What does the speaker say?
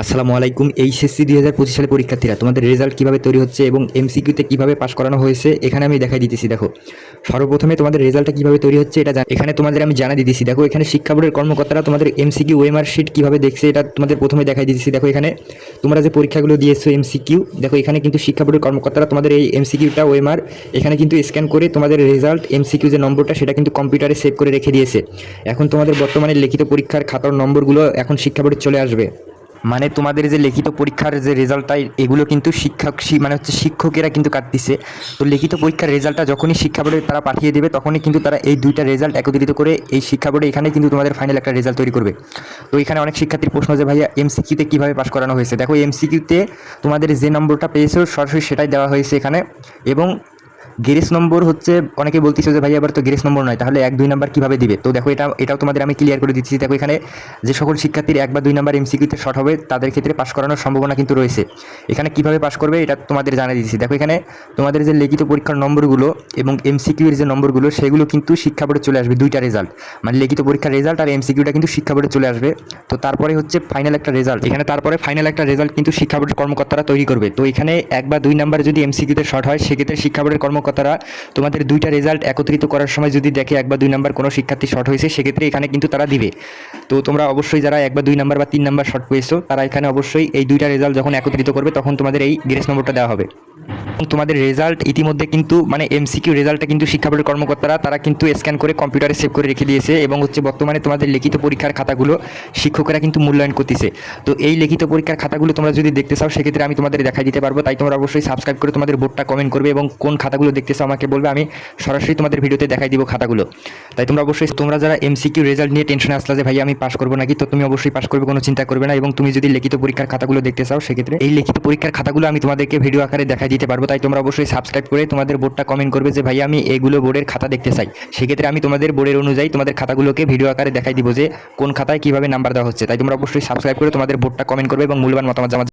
আসসালামু আলাইকুম, এইচএসসি দুই হাজার পঁচিশ সালে পরীক্ষার্থীরা, তোমাদের রেজাল্ট কীভাবে তৈরি হচ্ছে এবং এমসিকিউতে কীভাবে পাশ করানো হয়েছে, এখানে আমি দেখাই দিতেছি, দেখো। সর্বপ্রথমে তোমাদের রেজাল্টটা কীভাবে তৈরি হচ্ছে এটা এখানে তোমাদের আমি জানা দিতেছি, দেখো, এখানে শিক্ষা বোর্ডের কর্মকর্তারা তোমাদের এমসিকিউ ওয়েমার শিট কীভাবে দেখছে এটা তোমাদের প্রথমে দেখাই দিতেছি, দেখো এখানে। তোমরা যে পরীক্ষাগুলো দিয়েছ এমসিকিউ, দেখো, এখানে কিন্তু শিক্ষা বোর্ডের কর্মকর্তারা তোমাদের এই এমসিকিউটা ওয়েমার এখানে কিন্তু স্ক্যান করে তোমাদের রেজাল্ট, এমসিকিউ যে নম্বরটা সেটা কিন্তু কম্পিউটারে সেভ করে রেখে দিয়েছে। এখন তোমাদের বর্তমানে লিখিত পরীক্ষার খাতার নম্বরগুলো এখন শিক্ষা বোর্ডে চলে আসবে। মানে তোমাদের যে লিখিত পরীক্ষার যে রেজাল্টটা, এগুলো কিন্তু শিক্ষক মানে হচ্ছে শিক্ষকেরা কিন্তু কাটতিছে। তো লিখিত পরীক্ষার রেজাল্টটা যখনই শিক্ষা বোর্ডে তারা পাঠিয়ে দেবে, তখনই কিন্তু তারা এই দুইটা রেজাল্ট একত্রিত করে এই শিক্ষা বোর্ডে এখানে কিন্তু তোমাদের ফাইনাল একটা রেজাল্ট তৈরি করবে। তো এখানে অনেক শিক্ষার্থীর প্রশ্ন যে, ভাইয়া এমসিকিউতে কীভাবে পাশ করানো হয়েছে? দেখো এমসিকিউতে তোমাদের যে নম্বরটা পেয়েছ, সরাসরি সেটাই দেওয়া হয়েছে এখানে। এবং গ্রেস নম্বর হচ্ছে, অনেকে বলতেছে যে ভাই আবার তো গ্রেস নম্বর নয়, তাহলে এক, দুই নাম্বার কীভাবে দিবে? তো দেখো, এটা, এটাও তোমাদের আমি ক্লিয়ার করে দিচ্ছি। দেখো, এখানে যে সকল শিক্ষার্থীর এক বা দুই নাম্বার এমসিকিউতে শর্ট হবে, তাদের ক্ষেত্রে পাশ করানোর সম্ভাবনা কিন্তু রয়েছে। এখানে কীভাবে পাশ করবে, এটা তোমাদের জানিয়ে দিচ্ছি। দেখো, এখানে তোমাদের যে লিখিত পরীক্ষার নম্বরগুলো এবং এমসিকিউ এর যে নম্বরগুলো, সেগুলো কিন্তু শিক্ষা বোর্ডে চলে আসবে, দুইটা রেজাল্ট মানে লিখিত পরীক্ষার রেজাল্ট আর এমসিকিউটা কিন্তু শিক্ষা বোর্ডে চলে আসবে। তো তারপরে হচ্ছে ফাইনাল একটা রেজাল্ট এখানে তারপরে ফাইনাল একটা রেজাল্ট কিন্তু শিক্ষা বোর্ডের কর্মকর্তারা তৈরি করবে। তো এখানে এক বা দুই নাম্বার যদি এমসিকিউতে শর্ট হয়, সেক্ষেত্রে শিক্ষা বোর্ডের কর্মকর্তারা তোমাদের দুইটা রেজাল্ট একত্রিত করার সময় যদি দেখে এক বা দুই নাম্বার কোনো শিক্ষার্থী শর্ট হয়েছে, সেক্ষেত্রে এখানে কিন্তু তারা দিবে। তো তোমরা অবশ্যই যারা এক বা দুই নাম্বার বা তিন নাম্বার শর্ট পেয়েছ, তারা এখানে অবশ্যই এই দুইটা রেজাল্ট যখন একত্রিত করবে, তখন তোমাদের এই গ্রেস নম্বরটা দেওয়া হবে। তোমাদের রেজাল্ট ইতিমধ্যে কিন্তু মানে এমসিকিউ রেজাল্টটা কিন্তু শিক্ষা বোর্ডের কর্মকর্তারা, তারা কিন্তু স্ক্যান করে কম্পিউটারে সেভ করে রেখে দিয়েছে এবং হচ্ছে বর্তমানে তোমাদের লিখিত পরীক্ষার খাতাগুলো শিক্ষকরা কিন্তু মূল্যায়ন করতেছে। তো এই লিখিত পরীক্ষার খাতাগুলো তোমরা যদি দেখতে চাও, সেক্ষেত্রে আমি তোমাদের দেখাই দিতে পারব। তাই তোমরা অবশ্যই সাবস্ক্রাইব করে তোমাদের বোর্ডটা কমেন্ট করবে এবং কোন খাতাগুলো দেখতে চাও আমাকে বলবে। আমি সরাসরি তোমাদের ভিডিওতে দেখাই দিব খাতাগুলো। তাই তোমরা অবশ্যই, তোমরা যারা এমসিকিউ রেজাল্ট নিয়ে টেনশনে আসলা যে, ভাই, আমি পাস করব নাকি? তো তুমি অবশ্যই পাস করবে, কোনো চিন্তা করবে না। এবং তুমি যদি লিখিত পরীক্ষার খাতাগুলো দেখতে চাও, সেক্ষেত্রে এই লিখিত পরীক্ষার খাতাগুলো আমি তোমাদেরকে ভিডিও আকারে দেখাই দিতে পারব। তাই তোমরা অবশ্যই সাবস্ক্রাইব করে তোমাদের বোর্ডটা কমেন্ট করবে যে ভাই আমি এগুলো বোর্ডের খাতা দেখতে চাই। সেক্ষেত্রে আমি তোমাদের বোর্ডের অনুযায়ী তোমাদের খাতাগুলোকে ভিডিও আকারে দেখাই দিব যে, কোন খাতায় কীভাবে নাম্বার দেওয়া হচ্ছে। তাই তোমরা অবশ্যই সাবস্ক্রাইব করে তোমাদের বোর্ডটা কমেন্ট করবে এবং মূল্যবান মতামত জানাতে